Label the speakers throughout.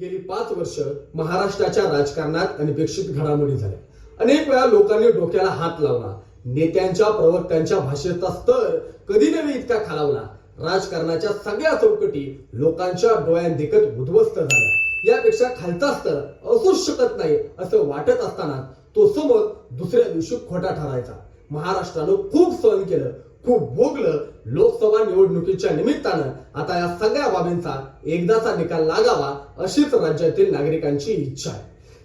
Speaker 1: गेली पाच वर्ष महाराष्ट्राच्या राजकारणात अनपेक्षित घडामोडी झाल्या. अनेक वेळा लोकांनी डोक्याला हात लावला. नेत्यांच्या प्रवक्त्यांच्या भाषेचा स्तर कधी नव्हे इतका खालावला. राजकारणाच्या सगळ्या चौकटी लोकांच्या डोळ्यांदेखत उद्ध्वस्त झाल्या. यापेक्षा खालचा स्तर असूच शकत नाही असं वाटत असताना तो समोर दुसऱ्या दिवशी खोटा ठरायचा. महाराष्ट्रानं खूप सहन केलं. खूप भोगलं लोकसभा निवडणुकीच्या निमित्तानं आता या सगळ्या बाबींचा एकदाचा निकाल लागावा अशीच राज्यातील नागरिकांची इच्छा आहे.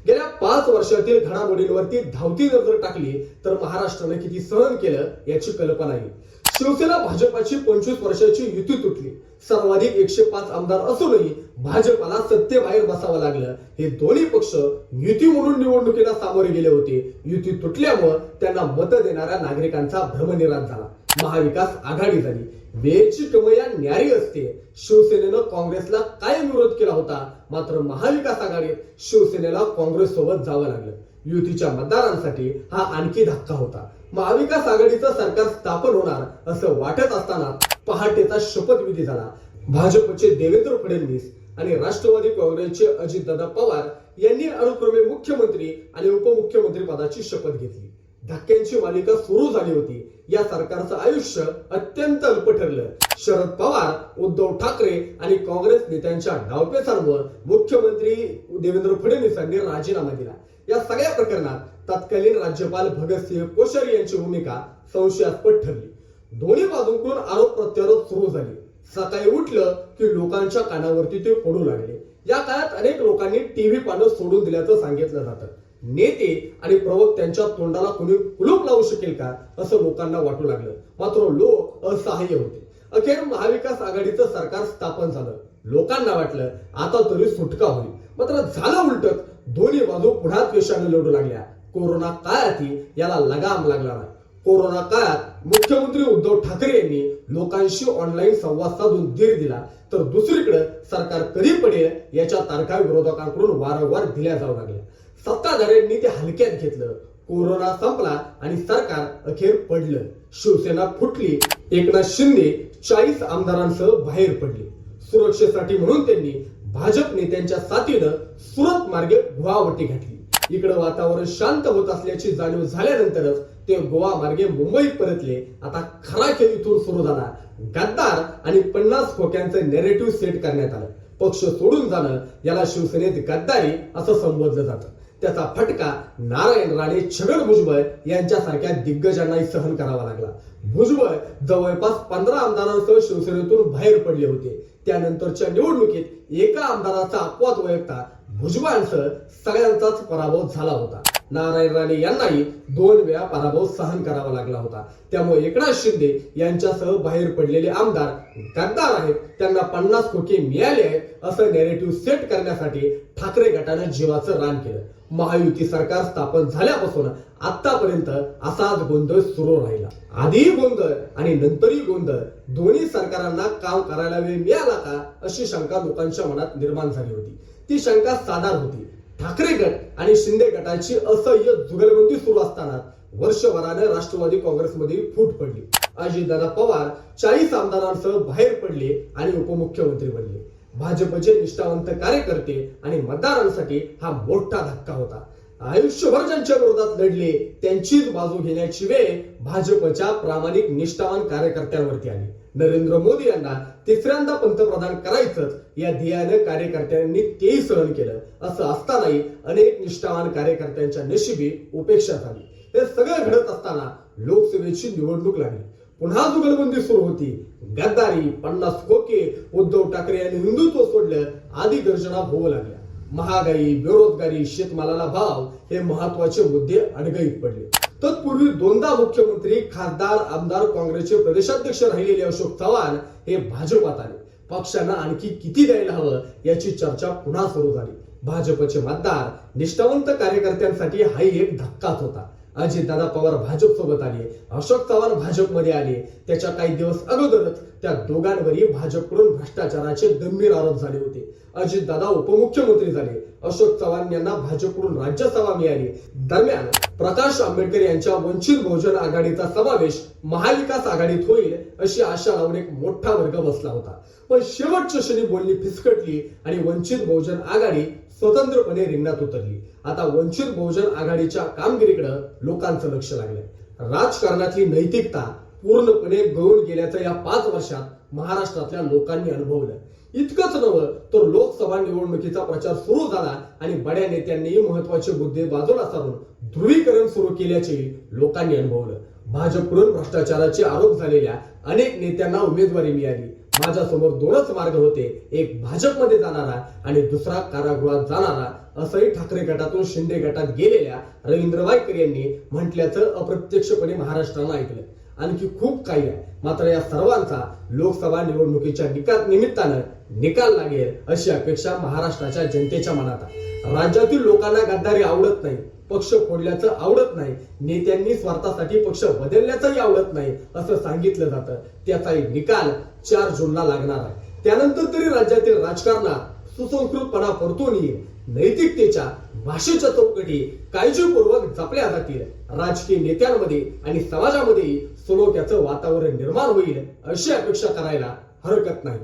Speaker 1: गेल्या पाच वर्षातील घडामोडींवरती धावती नजर टाकली तर महाराष्ट्राने किती सहन केलं याची कल्पना येईल शिवसेना भाजपाची पंचवीस वर्षाची युती तुटली. सर्वाधिक एकशे पाच आमदार असूनही भाजपाला सत्तेबाहेर बसावं लागलं. हे दोन्ही पक्ष युती म्हणून निवडणुकीला सामोरे गेले होते. युती तुटल्यामुळे त्यांना मत देणाऱ्या नागरिकांचा भ्रमनिराश झाला. महाविकास आघाडी झाली. वेळची कमया न्यारी असते. शिवसेनेनं काँग्रेसला कायम विरोध केला होता. मात्र महाविकास आघाडीत शिवसेनेला काँग्रेस सोबत जावं लागलं. युतीच्या मतदारांसाठी हा आणखी धक्का होता. महाविकास आघाडीचं सरकार स्थापन होणार असं वाटत असताना पहाटेचा शपथविधी झाला. भाजपचे देवेंद्र फडणवीस आणि राष्ट्रवादी काँग्रेसचे अजितदादा पवार यांनी अनुक्रमे मुख्यमंत्री आणि उपमुख्यमंत्री पदाची शपथ घेतली. धक्क्यांची मालिका सुरू झाली होती. या सरकारचं आयुष्य अत्यंत अल्प ठरलं. शरद पवार उद्धव ठाकरे आणि काँग्रेस नेत्यांच्या डावपेचांवर मुख्यमंत्री देवेंद्र फडणवीसांनी राजीनामा दिला. या सगळ्या प्रकरणात तत्कालीन राज्यपाल भगतसिंह कोश्यारी यांची भूमिका संशयास्पद ठरली. दोन्ही बाजूंकडून आरोप प्रत्यारोप सुरू झाले. सकाळी उठलं की लोकांच्या कानावरती ते पडू लागले. या काळात अनेक लोकांनी टीव्ही पानं सोडून दिल्याचं सांगितलं जातं. नेते आणि प्रवक्त्यांच्या तोंडाला कोणी कुलूप लावू शकेल का असं लोकांना वाटू लागलं. मात्र लोक असहाय्य होते. अखेर महाविकास आघाडीचं सरकार स्थापन झालं. लोकांना वाटलं आता तरी सुटका होईल. मात्र झालं उलटत दोन्ही बाजू पुन्हा द्वेषाने लढू लागल्या. कोरोना काळातही याला लगाम लागला नाही कोरोना काळात मुख्यमंत्री उद्धव ठाकरे यांनी लोकांशी ऑनलाईन संवाद साधून धीर दिला. तर दुसरीकडे सरकार कधी पडेल याच्या तारखा विरोधकांकडून वारंवार दिल्या जाऊ लागल्या. सत्ताधाऱ्यांनी ते हलक्यात घेतलं. कोरोना संपला आणि सरकार अखेर पडलं. शिवसेना फुटली. एकनाथ शिंदे चाळीस आमदारांसह बाहेर पडले. सुरक्षेसाठी म्हणून त्यांनी भाजप नेत्यांच्या साथीनं सुरत मार्गे गुवाहाटी घातली. इकडे वातावरण शांत होत असल्याची जाणीव झाल्यानंतरच ते गोवा मार्गे मुंबईत परतले. आता खरा खेळ इथून सुरू झाला. गद्दार आणि पन्नास खोक्यांचं नेरेटिव्ह सेट करण्यात आलं. पक्ष सोडून जाणं याला शिवसेनेत गद्दारी असं संबोधलं जातं. त्याचा फटका नारायण राणे छगन भुजबळ यांच्यासारख्या दिग्गजांनाही सहन करावा लागला. भुजबळ जवळपास पंधरा आमदारांसह शिवसेनेतून बाहेर पडले होते. त्यानंतरच्या निवडणुकीत एका आमदाराचा अपवाद वैयक्ता भुजबळांसह सगळ्यांचाच पराभव झाला होता. नारायण राणे यांनाही दोन वेळा पराभव सहन करावा लागला होता. त्यामुळे एकनाथ शिंदे यांच्यासह बाहेर पडलेले आमदार गद्दार आहेत. त्यांना पन्नास खोके मिळाले आहेत असं नेरेटिव्ह सेट करण्यासाठी ठाकरे गटानं जीवाचं रान केलं. महायुती सरकार स्थापन झाल्यापासून आतापर्यंत असाच गोंधळ सुरू राहिला. आधीही गोंधळ आणि नंतरही गोंधळ दोन्ही सरकारांना काम करायला वेळ मिळाला का अशी शंका लोकांच्या मनात निर्माण झाली होती. ती शंका साधार होती. ठाकरे गट आणि शिंदे गटाची असह्य जुगलबंदी सुरू असताना वर्षभराने राष्ट्रवादी काँग्रेसमध्ये फूट पडली. अजितदादा पवार चाळीस आमदारांसह बाहेर पडले आणि उपमुख्यमंत्री बनले. भाजपचे निष्ठावंत कार्यकर्ते आणि मतदारांसाठी हा मोठा धक्का होता. आयुष्यभर ज्यांच्या विरोधात लढले त्यांचीच बाजू घेण्याची वेळ भाजपच्या प्रामाणिक निष्ठावान कार्यकर्त्यांवरती आली. नरेंद्र मोदी यांना तिसऱ्यांदा पंतप्रधान करायचंच या ध्येयानं कार्यकर्त्यांनी तेही सहन केलं. असं असतानाही अनेक निष्ठावान कार्यकर्त्यांच्या नशिबी उपेक्षा झाली. हे सगळं घडत असताना लोकसभेची निवडणूक लागली. पुन्हा जुगलबंदी सुरू होती. गद्दारी पन्नास खोके उद्धव ठाकरे यांनी हिंदुत्व सोडलं आदी गर्जना होऊ लागल्या. महागाई बेरोजगारी शेतमालाला भाव हे महत्त्वाचे मुद्दे अडगळीत पडले. तत्पूर्वी दोनदा मुख्यमंत्री खासदार आमदार काँग्रेसचे प्रदेशाध्यक्ष राहिलेले अशोक चव्हाण हे भाजपात आले. पक्षांना आणखी किती द्यायला हवं याची चर्चा पुन्हा सुरू झाली. भाजपचे मतदार निष्ठावंत कार्यकर्त्यांसाठी हाही एक धक्काच होता. अजितदादा पवार भाजप सोबत आले अशोक चव्हाण भाजपमध्ये आले. त्याच्या काही दिवस अगोदरच त्या दोघांवरही भाजपकडून भ्रष्टाचाराचे गंभीर आरोप झाले होते. अजितदादा उपमुख्यमंत्री झाले अशोक चव्हाण यांना भाजपकडून राज्यसभा मिळाली. दरम्यान प्रकाश आंबेडकर यांच्या वंचित बहुजन आघाडीचा समावेश महाविकास आघाडीत होईल अशी आशा लावून एक मोठा वर्ग बसला होता. पण शेवटच्या क्षणी बोलणी फिसकटली आणि वंचित बहुजन आघाडी स्वतंत्रपणे रिंगणात उतरली. आता वंचित बहुजन आघाडीच्या कामगिरीकडे लोकांचं लक्ष लागलंय. राजकारणातली नैतिकता पूर्णपणे गळून गेल्याचं या पाच वर्षात महाराष्ट्रातल्या लोकांनी अनुभवलं. इतकंच नवं तर लोकसभा निवडणुकीचा प्रचार सुरू झाला आणि बड्या नेत्यांनीही महत्त्वाचे मुद्दे बाजूला सारून ध्रुवीकरण सुरू केल्याचे लोकांनी अनुभवलं. भाजपकडून भ्रष्टाचाराचे आरोप झालेल्या अनेक नेत्यांना उमेदवारी मिळाली. माझ्यासमोर दोनच मार्ग होते. एक भाजपमध्ये जाणारा आणि दुसरा कारागृहात जाणारा असंही ठाकरे गटातून शिंदे गटात गेलेल्या रवींद्र वायकर यांनी म्हटल्याचं अप्रत्यक्षपणे महाराष्ट्रानं ऐकलं. आणखी खूप काही आहे. मात्र या सर्वांचा लोकसभा निवडणुकीच्या निकाल निमित्तानं निकाल लागेल अशी अपेक्षा महाराष्ट्राच्या जनतेच्या मनात आहे. राज्यातील लोकांना गद्दारी आवडत नाही पक्ष फोडल्याचं आवडत नाही नेत्यांनी स्वार्थासाठी पक्ष बदलण्याचंही आवडत नाही असं सांगितलं जातं. त्याचाही निकाल चार जूनला लागणार आहे. त्यानंतर तरी राज्यातील राजकारणात सुसंस्कृतपणा परतून नैतिकतेच्या भाषेच्या चौकटी काळजीपूर्वक जपल्या जातील. राजकीय नेत्यांमध्ये आणि समाजामध्ये सलोख्याचं वातावरण निर्माण होईल अशी अपेक्षा करायला हरकत नाही.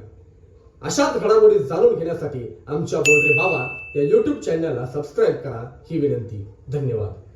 Speaker 1: अशाच घडामोडी जाणून घेण्यासाठी आमच्या बोलरे बाबा या युट्यूब चॅनलला सबस्क्राईब करा. ही विनंती. धन्यवाद.